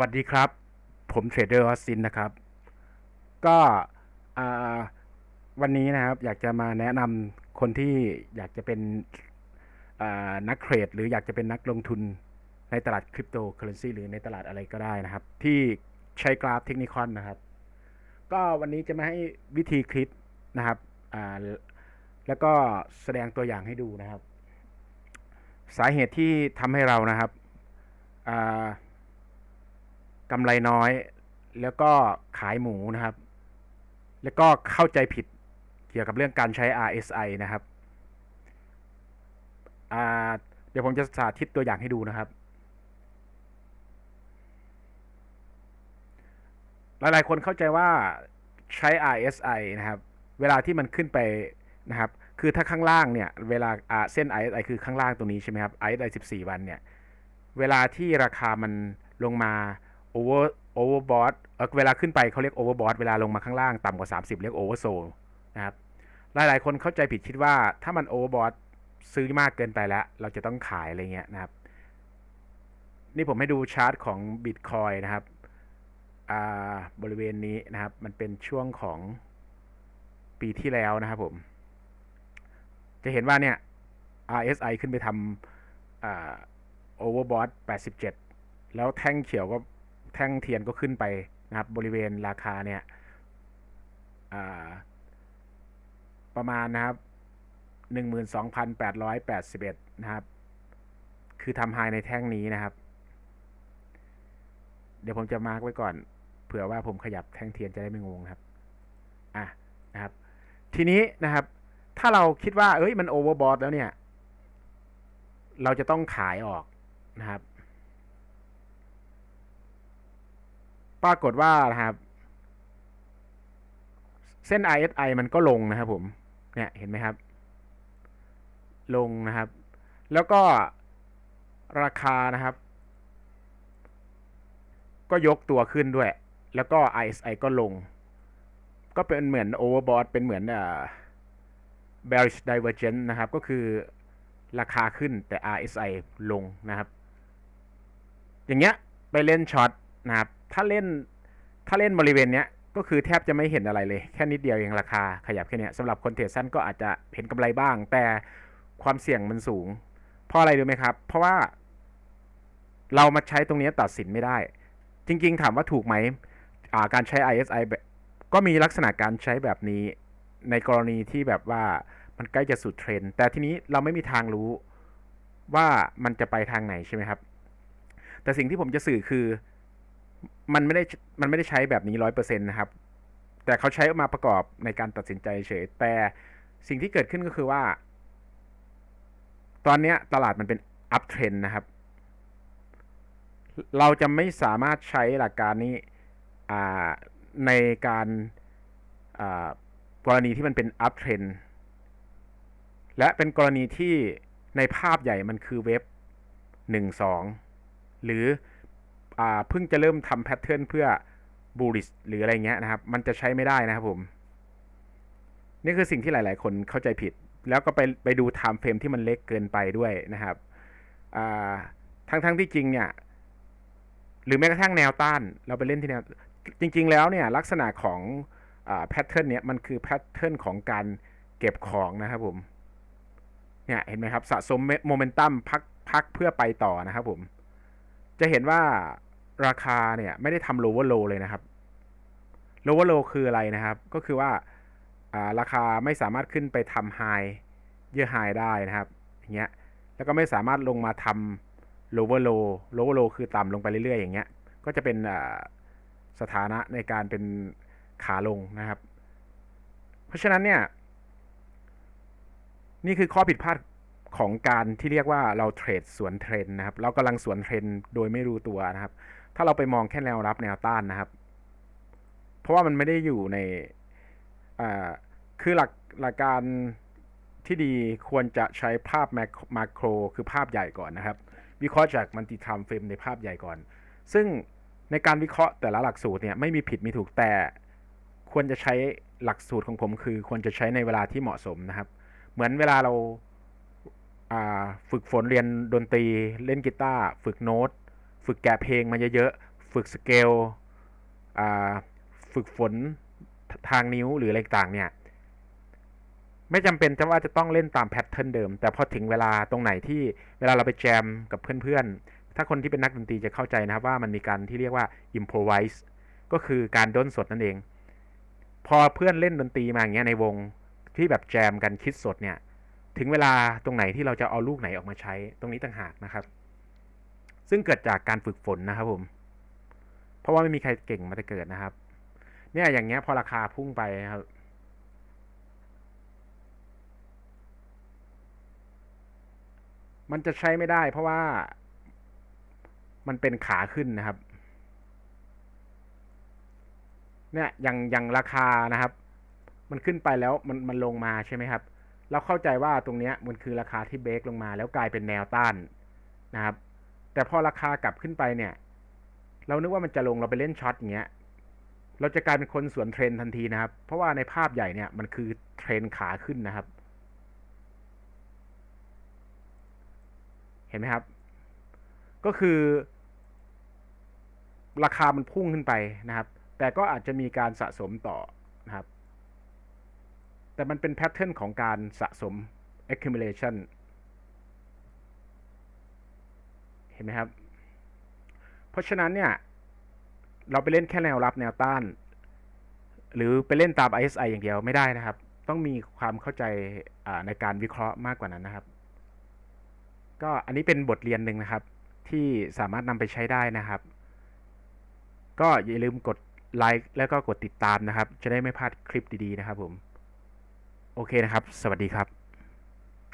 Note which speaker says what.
Speaker 1: วัสดีครับ ผมเทรดเดอร์ออสซินนะครับ ก็วันนี้นะครับ อยากจะมาแนะนำคนที่อยากจะเป็นนักเทรด หรืออยากจะเป็นนักลงทุนในตลาดคริปโตเคอเรนซีหรือในตลาดอะไรก็ได้นะครับ ที่ใช้กราฟเทคนิคอนนะครับ ก็วันนี้จะมาให้วิธีคลิปนะครับแล้วก็แสดงตัวอย่างให้ดูนะครับ สาเหตุที่ทำให้เรานะครับอ่า กำไรน้อย แล้วก็ขายหมูนะครับ แล้วก็เข้าใจผิดเกี่ยวกับเรื่องการใช้ RSI นะครับเดี๋ยวผมจะสาธิตตัวอย่างให้ดูนะครับ หลายๆ คนเข้าใจว่าใช้ RSI นะครับ เวลาที่มันขึ้นไปนะครับ คือถ้าข้างล่างเนี่ย เวลาอ่าเส้น RSI คือข้างล่างตรงนี้ใช่ไหมครับ RSI 14 วันเนี่ย เวลาที่ราคามันลงมา over overbought เอ่อเวลาขึ้นไปเขาเรียก overbought เวลาลงมาข้างล่างต่ำกว่า 30 เรียก oversold นะครับหลาย ๆ คนเข้าใจผิดคิดว่าถ้ามัน overbought ซื้อมากเกินไปแล้ว เราจะต้องขายอะไรเงี้ยนะครับ นี่ผมให้ดูชาร์ตของ Bitcoin นะครับอ่าบริเวณนี้นะครับ มันเป็นช่วงของปีที่แล้วนะครับผม จะเห็นว่าเนี่ย RSI ขึ้นไปทำอ่า overbought 87 แล้วแท่งเขียวก็ แท่งเทียนก็ขึ้นไปนะครับบริเวณราคาเนี่ยประมาณนะครับ12,881 นะครับ คือทำไฮในแท่งนี้นะครับ เดี๋ยวผมจะมาร์กไว้ก่อน เผื่อว่าผมขยับแท่งเทียนจะได้ไม่งงครับ อะนะครับ ทีนี้นะครับ ถ้าเราคิดว่า เอ้ย มันโอเวอร์บอทแล้วเนี่ย เราจะต้องขายออกนะครับ ปรากฏว่านะครับ เส้น RSI มันก็ลงนะครับผมเนี่ยเห็นไหมครับ ลงนะครับ แล้วก็ราคานะครับ ก็ยกตัวขึ้นด้วย แล้วก็ RSI ก็ลง ก็เป็นเหมือน overbought เป็นเหมือนอ่า bearish divergence นะครับ ก็คือราคาขึ้นแต่ RSI ลงนะครับ อย่างเงี้ย ไปเล่นช็อต นะครับถ้าเล่นถ้าเล่นบริเวณเนี้ยก็คือแทบจะไม่เห็นอะไรเลย แค่นิดเดียวเองราคาขยับแค่นี้สำหรับคนเทรดสั้นก็อาจจะเห็นกำไรบ้าง แต่ความเสี่ยงมันสูง เพราะอะไรรู้ไหมครับ เพราะว่า เรามาใช้ตรงนี้ตัดสินไม่ได้ จริง ๆ ถามว่าถูกไหมาการใช้ ISI แบบก็มีลักษณะการใช้แบบนี้ ในกรณีที่แบบว่ามันใกล้จะสุดเทรนด์แต่ทีนี้เราไม่มีทางรู้ว่ามันจะไปทางไหนใช่ไหมครับ แต่สิ่งที่ผมจะสื่อคือ มันไม่ได้มันไม่ได้ใช้แบบนี้ร้อยเปอร์เซ็นต์นะครับ แต่เขาใช้มาประกอบในการตัดสินใจเฉย แต่สิ่งที่เกิดขึ้นก็คือว่า ตอนนี้ตลาดมันเป็นอัพเทรนนะครับ เราจะไม่สามารถใช้หลักการนี้อ่าในการอ่ากรณีที่มันเป็นอัพเทรนและเป็นกรณีที่ในภาพใหญ่มันคือเว็บหนึ่งสองหรือ อ่าเพิ่งจะเริ่มทำแพทเทิร์นเพื่อบูริสหรืออะไรเงี้ยนะครับ มันจะใช้ไม่ได้นะครับผม นี่คือสิ่งที่หลาย ๆ คนเข้าใจผิด แล้วก็ไปไปดูไทม์เฟรมที่มันเล็กเกินไปด้วยนะครับทั้งทั้งที่จริงเนี่ย หรือแม้กระทั่งแนวต้าน เราไปเล่นที่แนว จริง ๆ แล้วเนี่ย ลักษณะของแพทเทิร์นเนี่ยมันคือแพทเทิร์นของการเก็บของนะครับผม เนี่ยเห็นไหมครับ สะสมโมเมนตัมพักพักเพื่อไปต่อนะครับผม จะเห็นว่า ราคาเนี่ยไม่ได้ทำ lower low เลยนะครับ lower low คืออะไรนะครับ ก็คือว่าราคาไม่สามารถขึ้นไปทำ high เยื่อ high ได้นะครับอย่างเงี้ยแล้วก็ไม่สามารถลงมาทำ lower low lower low คือต่ำลงไปเรื่อยๆ อย่างเงี้ย ก็จะเป็นสถานะในการเป็นขาลงนะครับ เพราะฉะนั้นเนี่ย นี่คือข้อผิดพลาดของการที่เรียกว่าเราเทรดสวนเทรนด์นะครับ เรากำลังสวนเทรนด์โดยไม่รู้ตัวนะครับ ถ้าเราไปมองแค่แนวรับแนวต้านนะครับ เพราะว่ามันไม่ได้อยู่ในคือหลักหลักการที่ดีควรจะใช้ภาพมาโครคือภาพใหญ่ก่อนนะครับ วิเคราะห์จากมันติทามเฟรมในภาพใหญ่ก่อน ซึ่งในการวิเคราะห์แต่ละหลักสูตรเนี่ยไม่มีผิดมีถูกแต่ควรจะใช้หลักสูตรของผม คือควรจะใช้ในเวลาที่เหมาะสมนะครับ เหมือนเวลาเราฝึกฝนเรียนดนตรีเล่นกีตาร์ฝึกโน้ต ฝึกแกะเพลงมาเยอะๆ ฝึกสเกลฝึกฝนทางนิ้วหรืออะไรต่างเนี่ย ไม่จำเป็นจะว่าจะต้องเล่นตามแพทเทิร์นเดิม แต่พอถึงเวลาตรงไหนที่เวลาเราไปแจมกับเพื่อนๆ ถ้าคนที่เป็นนักดนตรีจะเข้าใจนะครับว่ามันมีการที่เรียกว่า improvise ก็คือการด้นสดนั่นเอง พอเพื่อนเล่นดนตรีมาอย่างเงี้ยในวงที่แบบแจมกันคิดสดเนี่ย ถึงเวลาตรงไหนที่เราจะเอาลูกไหนออกมาใช้ตรงนี้ต่างหากนะครับ ซึ่งเกิดจากการฝึกฝนนะครับผม เพราะว่าไม่มีใครเก่งมาแต่เกิดนะครับ เนี่ยอย่างเงี้ยพอราคาพุ่งไปครับมันจะใช้ไม่ได้เพราะว่ามันเป็นขาขึ้นนะครับ เนี่ยอย่างอย่างราคานะครับ มันขึ้นไปแล้วมันมันลงมาใช่ไหมครับ เราเข้าใจว่าตรงเนี้ยมันคือราคาที่เบรกลงมา แล้วกลายเป็นแนวต้านนะครับ แต่พอราคากลับขึ้นไปเนี่ย เรานึกว่ามันจะลงเราไปเล่นช็อตอย่างเงี้ย เราจะกลายเป็นคนสวนเทรนทันทีนะครับ เพราะว่าในภาพใหญ่เนี่ยมันคือเทรนขาขึ้นนะครับ เห็นไหมครับ ก็คือ ราคามันพุ่งขึ้นไปนะครับ แต่ก็อาจจะมีการสะสมต่อนะครับ แต่มันเป็นแพทเทิร์นของการสะสม accumulation เห็นไหมครับ เพราะฉะนั้นเนี่ย เราไปเล่นแค่แนวรับแนวต้าน หรือไปเล่นตาม ISI อย่างเดียวไม่ได้นะครับ ต้องมีความเข้าใจในการวิเคราะห์มากกว่านั้นนะครับ ก็อันนี้เป็นบทเรียนหนึ่งนะครับ ที่สามารถนำไปใช้ได้นะครับ ก็อย่าลืมกดไลค์แล้วก็กดติดตามนะครับ จะได้ไม่พลาดคลิปดีๆนะครับผม โอเคนะครับ สวัสดีครับ